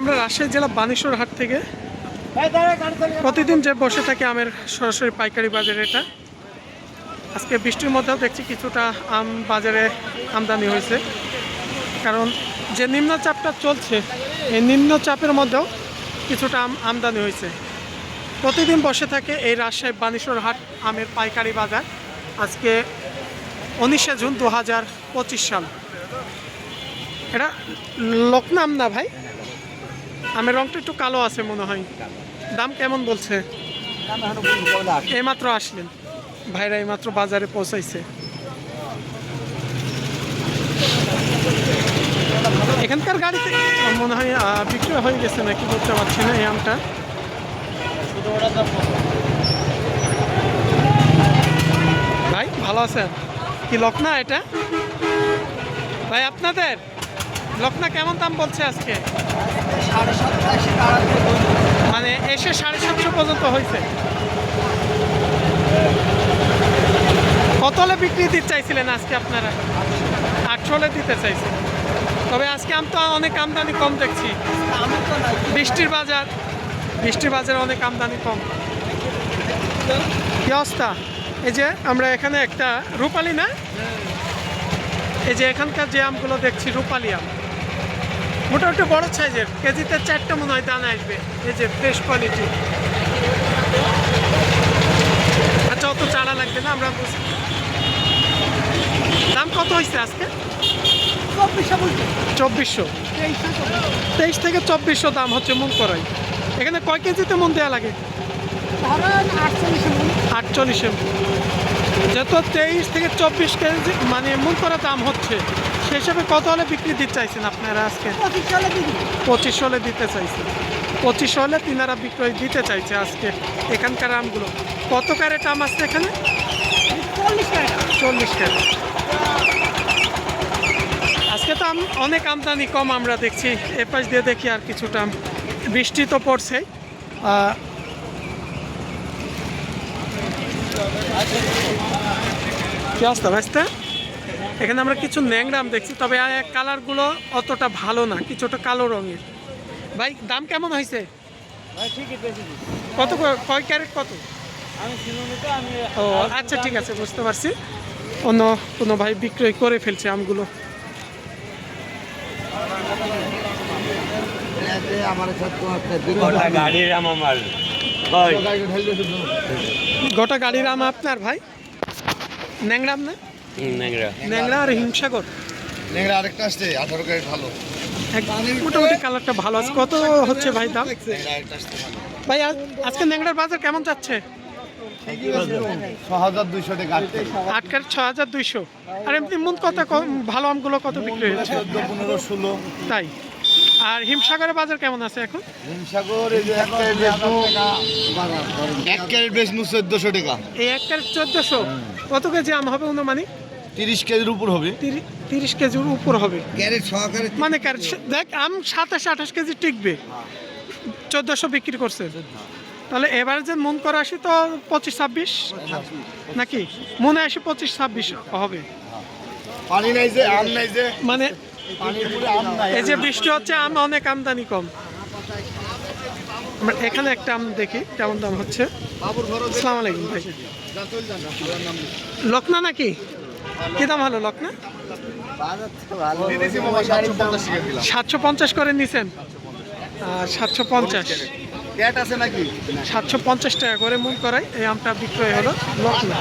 আমরা রাজশাহী জেলা বানেশ্বর হাট থেকে প্রতিদিন যে বসে থাকে আমের সরাসরি পাইকারি বাজার এটা। আজকে বৃষ্টির মধ্যেও দেখছি কিছুটা আম বাজারে আমদানি হয়েছে। কারণ যে নিম্নচাপটা চলছে এই নিম্নচাপের মধ্যেও কিছুটা আম আমদানি হয়েছে। প্রতিদিন বসে থাকে এই রাজশাহী বানেশ্বর হাট আমের পাইকারি বাজার আজকে উনিশে জুন দু হাজার পঁচিশ সাল। এটা লোকনাম না ভাই? আমের রংটা একটু কালো আছে মনে হয়। দাম কেমন বলছে? এইমাত্র আসলেন। ভাইরা এইমাত্র বাজারে পৌঁছাইছে। এখানকার গাড়িতে মনে হয় আহ, বিক্রি হয়ে গেছে নাকি বলতে পারছি না এই আমটা। ভাই ভালো আছেন? কি লকনা এটা? ভাই আপনাদের? লকনা কেমন দাম বলছে আজকে? মানে এসে সাড়ে সাতশো পর্যন্ত হয়েছে। কত হলে বিক্রি দিতে চাইছিলেন আজকে আপনারা? আটশো হলে দিতে চাইছেন। তবে আজকে আম তো অনেক আমদানি কম দেখছি। বৃষ্টির বাজার বৃষ্টির বাজারে অনেক আমদানি কম। কি অবস্থা? এই যে আমরা এখানে একটা রূপালি না? এই যে এখানকার যে আমগুলো দেখছি রূপালি আম। মোটামুটি বড় সাইজের কেজিতে চারটা মনে হয় দানা আসবে। এই যে ফ্রেশ কোয়ালিটি আচ্ছা অত চারা লাগবে না আমরা বুঝি দাম কত হয়েছে আজকে? চব্বিশশো তেইশ থেকে চব্বিশশো দাম হচ্ছে মন করাই। এখানে কয় কেজিতে মন দেওয়া লাগে? আটচল্লিশে যত তেইশ থেকে চব্বিশ কেজি মানে মন করা দাম হচ্ছে সে হিসাবে কত হলে বিক্রি দিতে চাইছেন আপনারা আজকে? পঁচিশ হলে দিতে চাইছেন। পঁচিশ হলে তিনারা বিক্রয় দিতে চাইছে আজকে এখানকার আমগুলো। কত ক্যারেট আম আসছে এখানে? চল্লিশ ক্যারেট আজকে তো আম অনেক আমদানি কম আমরা দেখছি। এপাশ দিয়ে দেখি আর কিছুটা আম। বৃষ্টি তো পড়ছেই। কি অবস্থা ভাইস্তা? এখানে আমরা কিছু ন্যাংরাম দেখছি তবে কালারগুলো অতটা ভালো না কিছুটা কালো রঙের। ভাই দাম কেমন হয়েছে? কত করে- কয় ক্যারেট কত? ও আচ্ছা ঠিক আছে বুঝতে পারছি। অন্য কোনো ভাই বিক্রয় করে ফেলছে আমগুলো। গোটা গাড়ির আমার? গোটা গাড়ির আম আপনার ভাই? ন্যাংরাম না নেংরা ন্যাংরা আর হিমসাগর? ন্যাংরা আরেকটা আসছে আঠারো ক্যারেট ভালো। মোটামুটি কালারটা ভালো আছে। কত হচ্ছে ভাই দাম? ন্যাংরা ভাই আজ- আজকে ন্যাংরার বাজার কেমন যাচ্ছে? আট কার ছ হাজার দুইশো। আর এমনি মন কত ভালো আমগুলো কত বিক্রি হয়েছে? পনেরো ষোলো। তাই? আর হিমসাগরের বাজার কেমন আছে এখন? হিমসাগর এক ক্যারেট বেচনু চোদ্দশো টাকা। এই এক ক্যারেট চোদ্দোশো? কত কেজি আম হবে অনুমানিক তিরিশ কেজির উপর হবে। তিরি- তিরিশ কেজির উপর হবে। ক্যারেট সহকারে মানে ক্যারেট দেখ আম সাতাশ আঠাশ কেজি টিকবে। চোদ্দোশো বিক্রি করছে। তাহলে এবার যে মন করে আসি তো পঁচিশ ছাব্বিশ? নাকি? মনে আসি পঁচিশ ছাব্বিশ হবে। পানি নাই যে আম নাই যে। মানে এই যে বৃষ্টি হচ্ছে, আম অনেক আমদানি কম। এখানে একটা আম দেখি, কেমন দাম হচ্ছে? ঘর আলাইকুম ভাই। লকনা নাকি? কি দাম হলো লকনা? সাতশো পঞ্চাশ করে নিছেন। সাতশো পঞ্চাশ। আছে নাকি সাতশো পঞ্চাশ টাকা করে মন করাই এই আমটা বিক্রয় হলো লকনা।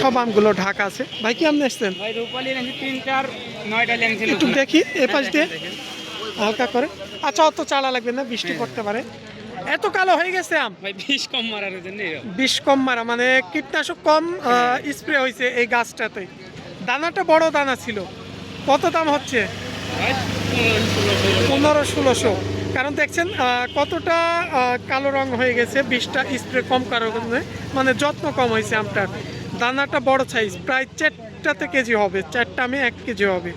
সব আমগুলো ঢাকা আছে। ভাই কি আম এসছেন? একটু দেখি এ পাশ দিয়ে। হালকা করে। আচ্ছা অত চালা লাগবে না বৃষ্টি পড়তে পারে। এত কালো হয়ে গেছে আম। বিষ কম মারার জন্য বিষ কম মারা মানে কীটনাশক কম স্প্রে হয়েছে এই গাছটাতে। দানাটা বড় দানা ছিল। কত দাম হচ্ছে? পনেরো ষোলো ষোলো পনেরো ষোলোশো। কারণ দেখছেন কতটা কালো রং হয়ে গেছে বিষটা স্প্রে কম কারণে মানে যত্ন কম হয়েছে আমটার। দানাটা বড় সাইজ প্রায় চারটাতে কেজি হবে চারটা আমে এক কেজি হবে।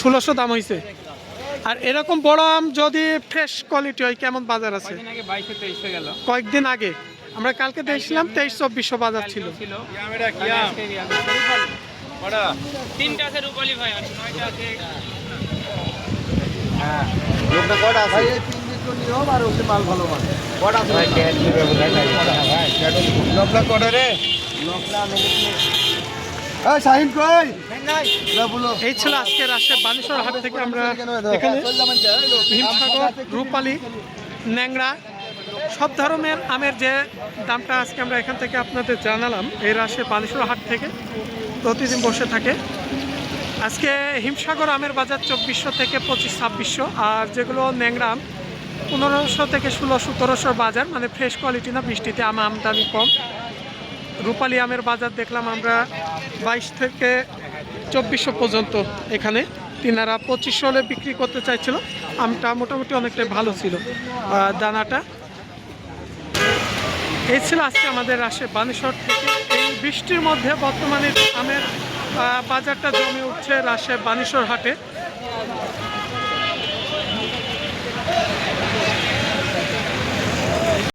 ষোলোশো দাম হয়েছে আর এরকম বড় আম যদি ফ্রেশ কোয়ালিটি হয় কেমন বাজার আছে? কয়েকদিন আগে। আমরা কালকে দেখছিলাম তেইশ চব্বিশশো বাজার ছিল। ওকে মাল ভালো মাল। কটা রে? শাহিন কই? এই ছিল আজকে রাজশাহী বানেশ্বর হাট থেকে আমরা এখানে হিমসাগর রূপালি ন্যাংরা সব ধরনের আমের যে দামটা আজকে আমরা এখান থেকে আপনাদের জানালাম এই রাজশাহী বানেশ্বর হাট থেকে প্রতিদিন বসে থাকে। আজকে হিমসাগর আমের বাজার চব্বিশশো থেকে পঁচিশ ছাব্বিশশো আর যেগুলো ন্যাংরা আম পনেরোশো থেকে ষোলো সতেরোশো বাজার মানে ফ্রেশ কোয়ালিটি না বৃষ্টিতে আম আমদানি কম। রূপালি আমের বাজার দেখলাম আমরা বাইশ থেকে চব্বিশশো পর্যন্ত এখানে। তিনারা পঁচিশশো হলে বিক্রি করতে চাইছিল। আমটা মোটামুটি অনেকটাই ভালো ছিল। দানাটা। এই ছিল আজকে আমাদের রাজশাহী বানেশ্বর থেকে। এই বৃষ্টির মধ্যে বর্তমানে আমের বাজারটা জমে উঠছে রাশে বানেশ্বর হাটে।